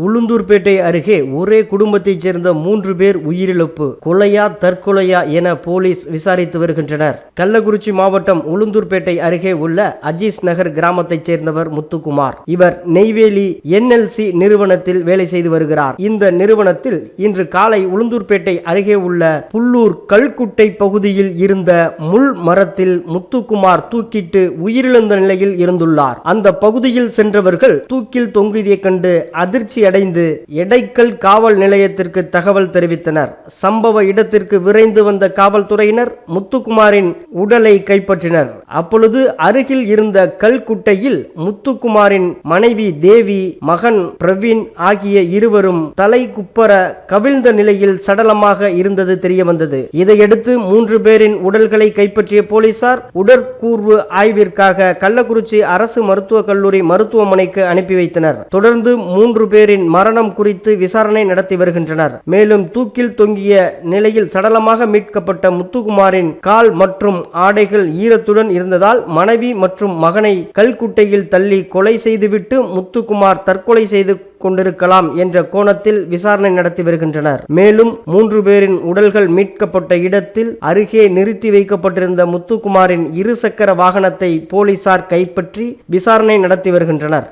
உளுந்தூர்பேட்டை அருகே ஒரே குடும்பத்தைச் சேர்ந்த மூன்று பேர் உயிரிழப்பு. கொலையா தற்கொலையா என போலீஸ் விசாரித்து வருகின்றனர். கள்ளக்குறிச்சி மாவட்டம் உளுந்தூர்பேட்டை அருகே உள்ள அஜீஸ் நகர் கிராமத்தைச் சேர்ந்தவர் முத்துக்குமார். இவர் நெய்வேலி என்எல்சி நிறுவனத்தில் வேலை செய்து வருகிறார். இந்த நிறுவனத்தில் இன்று காலை உளுந்தூர்பேட்டை அருகே உள்ள புல்லூர் கல்குட்டை பகுதியில் இருந்த முள் மரத்தில் முத்துக்குமார் தூக்கிட்டு உயிரிழந்த நிலையில் இருந்துள்ளார். அந்த பகுதியில் சென்றவர்கள் தூக்கில் தொங்கியதைக் கண்டு அதிர்ச்சி அடைந்து எடைக்கல் காவல் நிலையத்திற்கு தகவல் தெரிவித்தனர். சம்பவ இடத்திற்கு விரைந்து வந்த காவல்துறையினர் முத்துக்குமாரின் உடலை கைப்பற்றினர். அப்பொழுது அருகில் இருந்த கல்குட்டையில் முத்துக்குமாரின் மனைவி தேவி மகன் பிரவீன் ஆகிய இருவரும் தலை குப்பர கவிழ்ந்த நிலையில் சடலமாக இருந்தது தெரிய வந்தது இதையடுத்து மூன்று பேரின் உடல்களை கைப்பற்றிய போலீசார் உடற்கூர்வு ஆய்விற்காக கள்ளக்குறிச்சி அரசு மருத்துவக் கல்லூரி மருத்துவமனைக்கு அனுப்பி வைத்தனர். தொடர்ந்து மூன்று பேரின் மரணம் குறித்து விசாரணை நடத்தி வருகின்றனர். மேலும் தூக்கில் தொங்கிய நிலையில் சடலமாக மீட்கப்பட்ட முத்துக்குமாரின் கால் மற்றும் ஆடைகள் ஈரத்துடன் இருந்ததால் மனைவி மற்றும் மகனை கல்குட்டையில் தள்ளி கொலை செய்துவிட்டு முத்துக்குமார் தற்கொலை செய்து கொண்டிருக்கலாம் என்ற கோணத்தில் விசாரணை நடத்தி வருகின்றனர். மேலும் மூன்று பேரின் உடல்கள் மீட்கப்பட்ட இடத்தில் அருகே நிறுத்தி வைக்கப்பட்டிருந்த முத்துக்குமாரின் இருசக்கர வாகனத்தை போலீசார் கைப்பற்றி விசாரணை நடத்தி வருகின்றனர்.